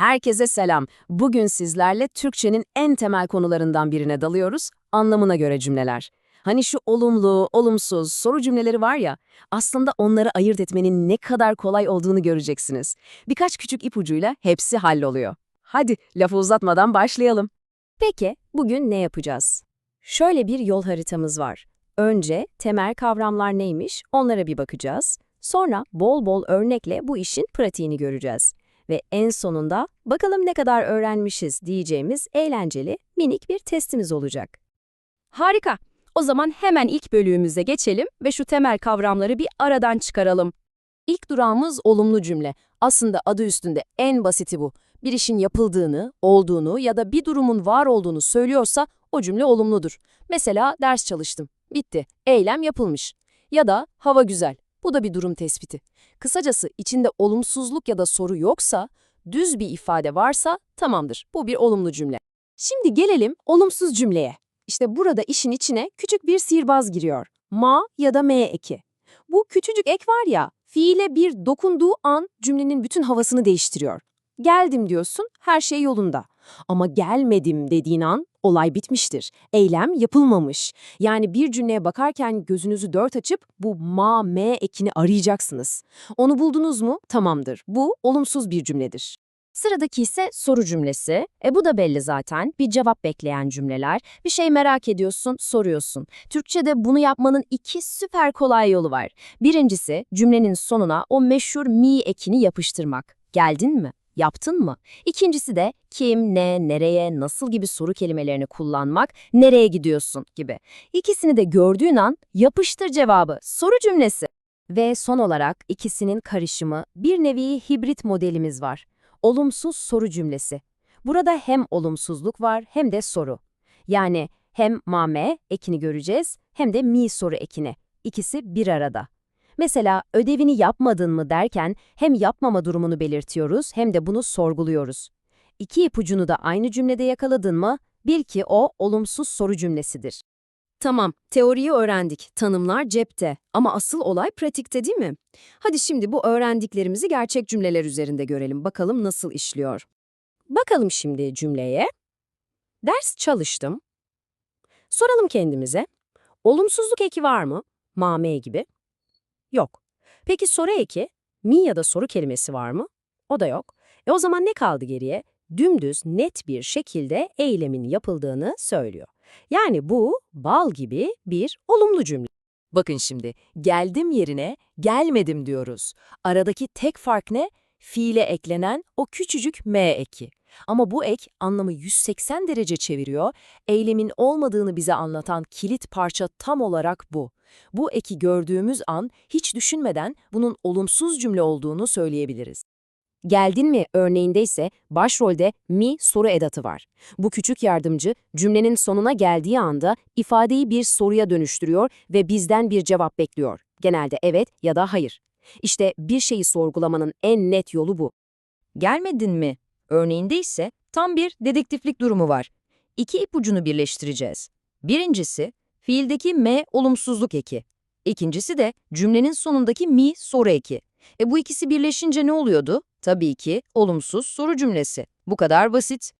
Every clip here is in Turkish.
Herkese selam. Bugün sizlerle Türkçenin en temel konularından birine dalıyoruz. Anlamına göre cümleler. Hani şu olumlu, olumsuz, soru cümleleri var ya, aslında onları ayırt etmenin ne kadar kolay olduğunu göreceksiniz. Birkaç küçük ipucuyla hepsi halloluyor. Hadi lafı uzatmadan başlayalım. Peki, bugün ne yapacağız? Şöyle bir yol haritamız var. Önce temel kavramlar neymiş onlara bir bakacağız. Sonra bol bol örnekle bu işin pratiğini göreceğiz. Ve en sonunda bakalım ne kadar öğrenmişiz diyeceğimiz eğlenceli minik bir testimiz olacak. Harika. O zaman hemen ilk bölümümüze geçelim ve şu temel kavramları bir aradan çıkaralım. İlk durağımız olumlu cümle. Aslında adı üstünde en basiti bu. Bir işin yapıldığını, olduğunu ya da bir durumun var olduğunu söylüyorsa o cümle olumludur. Mesela ders çalıştım. Bitti. Eylem yapılmış. Ya da hava güzel. Bu da bir durum tespiti. Kısacası içinde olumsuzluk ya da soru yoksa, düz bir ifade varsa tamamdır. Bu bir olumlu cümle. Şimdi gelelim olumsuz cümleye. İşte burada işin içine küçük bir sihirbaz giriyor. Ma ya da me eki. Bu küçücük ek var ya, fiile bir dokunduğu an cümlenin bütün havasını değiştiriyor. Geldim diyorsun, her şey yolunda. Ama gelmedim dediğin an olay bitmiştir. Eylem yapılmamış. Yani bir cümleye bakarken gözünüzü dört açıp bu ma, me ekini arayacaksınız. Onu buldunuz mu? Tamamdır. Bu olumsuz bir cümledir. Sıradaki ise soru cümlesi. E bu da belli zaten. Bir cevap bekleyen cümleler. Bir şey merak ediyorsun, soruyorsun. Türkçe'de bunu yapmanın iki süper kolay yolu var. Birincisi cümlenin sonuna o meşhur mi ekini yapıştırmak. Geldin mi? Yaptın mı? İkincisi de kim, ne, nereye, nasıl gibi soru kelimelerini kullanmak, nereye gidiyorsun gibi. İkisini de gördüğün an yapıştır cevabı, soru cümlesi. Ve son olarak ikisinin karışımı bir nevi hibrit modelimiz var. Olumsuz soru cümlesi. Burada hem olumsuzluk var hem de soru. Yani hem mame ekini göreceğiz hem de mi soru ekini. İkisi bir arada. Mesela ödevini yapmadın mı derken hem yapmama durumunu belirtiyoruz hem de bunu sorguluyoruz. İki ipucunu da aynı cümlede yakaladın mı bil ki o olumsuz soru cümlesidir. Tamam, teoriyi öğrendik, tanımlar cepte ama asıl olay pratikte değil mi? Hadi şimdi bu öğrendiklerimizi gerçek cümleler üzerinde görelim, bakalım nasıl işliyor. Bakalım şimdi cümleye. Ders çalıştım. Soralım kendimize. Olumsuzluk eki var mı? Mame gibi. Yok. Peki soru eki, mi ya da soru kelimesi var mı? O da yok. E o zaman ne kaldı geriye? Dümdüz, net bir şekilde eylemin yapıldığını söylüyor. Yani bu bal gibi bir olumlu cümle. Bakın şimdi, geldim yerine gelmedim diyoruz. Aradaki tek fark ne? Fiile eklenen o küçücük m eki. Ama bu ek anlamı 180 derece çeviriyor, eylemin olmadığını bize anlatan kilit parça tam olarak bu. Bu eki gördüğümüz an hiç düşünmeden bunun olumsuz cümle olduğunu söyleyebiliriz. Geldin mi örneğinde ise başrolde mi soru edatı var. Bu küçük yardımcı cümlenin sonuna geldiği anda ifadeyi bir soruya dönüştürüyor ve bizden bir cevap bekliyor. Genelde evet ya da hayır. İşte bir şeyi sorgulamanın en net yolu bu. Gelmedin mi? Örneğinde ise tam bir dedektiflik durumu var. İki ipucunu birleştireceğiz. Birincisi, fiildeki me olumsuzluk eki. İkincisi de cümlenin sonundaki mi soru eki. E bu ikisi birleşince ne oluyordu? Tabii ki olumsuz soru cümlesi. Bu kadar basit.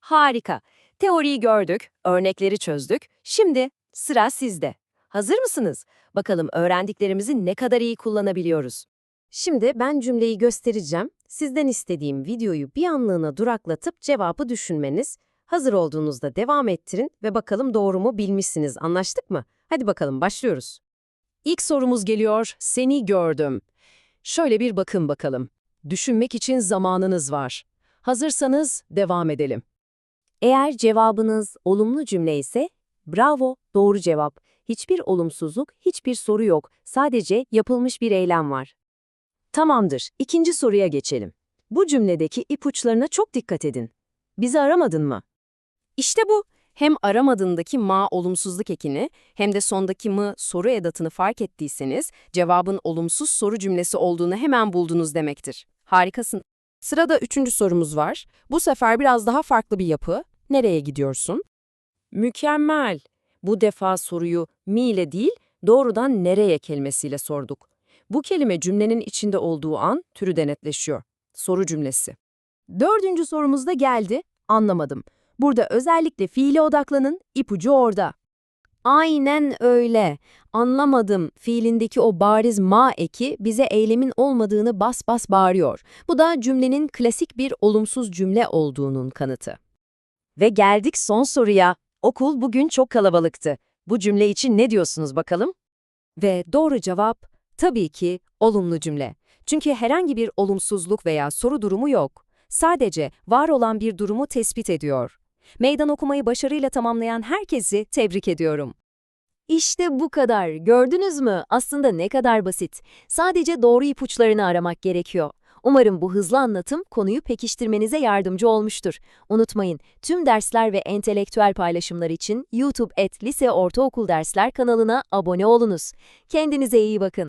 Harika. Teoriyi gördük, örnekleri çözdük. Şimdi sıra sizde. Hazır mısınız? Bakalım öğrendiklerimizi ne kadar iyi kullanabiliyoruz. Şimdi ben cümleyi göstereceğim. Sizden istediğim videoyu bir anlığına duraklatıp cevabı düşünmeniz. Hazır olduğunuzda devam ettirin ve bakalım doğru mu bilmişsiniz. Anlaştık mı? Hadi bakalım başlıyoruz. İlk sorumuz geliyor. Seni gördüm. Şöyle bir bakın bakalım. Düşünmek için zamanınız var. Hazırsanız devam edelim. Eğer cevabınız olumlu cümle ise bravo, doğru cevap. Hiçbir olumsuzluk, hiçbir soru yok. Sadece yapılmış bir eylem var. Tamamdır. İkinci soruya geçelim. Bu cümledeki ipuçlarına çok dikkat edin. Bizi aramadın mı? İşte bu. Hem aramadığındaki ma olumsuzluk ekini hem de sondaki mı soru edatını fark ettiyseniz cevabın olumsuz soru cümlesi olduğunu hemen buldunuz demektir. Harikasın. Sırada üçüncü sorumuz var. Bu sefer biraz daha farklı bir yapı. Nereye gidiyorsun? Mükemmel. Bu defa soruyu mi ile değil, doğrudan nereye kelimesiyle sorduk. Bu kelime cümlenin içinde olduğu an türü de netleşiyor. Soru cümlesi. Dördüncü sorumuz da geldi. Anlamadım. Burada özellikle fiile odaklanın, ipucu orada. Aynen öyle. Anlamadım. Fiilindeki o bariz ma eki bize eylemin olmadığını bas bas bağırıyor. Bu da cümlenin klasik bir olumsuz cümle olduğunun kanıtı. Ve geldik son soruya. Okul bugün çok kalabalıktı. Bu cümle için ne diyorsunuz bakalım? Ve doğru cevap tabii ki olumlu cümle. Çünkü herhangi bir olumsuzluk veya soru durumu yok. Sadece var olan bir durumu tespit ediyor. Meydan okumayı başarıyla tamamlayan herkesi tebrik ediyorum. İşte bu kadar. Gördünüz mü? Aslında ne kadar basit. Sadece doğru ipuçlarını aramak gerekiyor. Umarım bu hızlı anlatım konuyu pekiştirmenize yardımcı olmuştur. Unutmayın, tüm dersler ve entelektüel paylaşımlar için YouTube et Lise Ortaokul Dersler kanalına abone olunuz. Kendinize iyi bakın.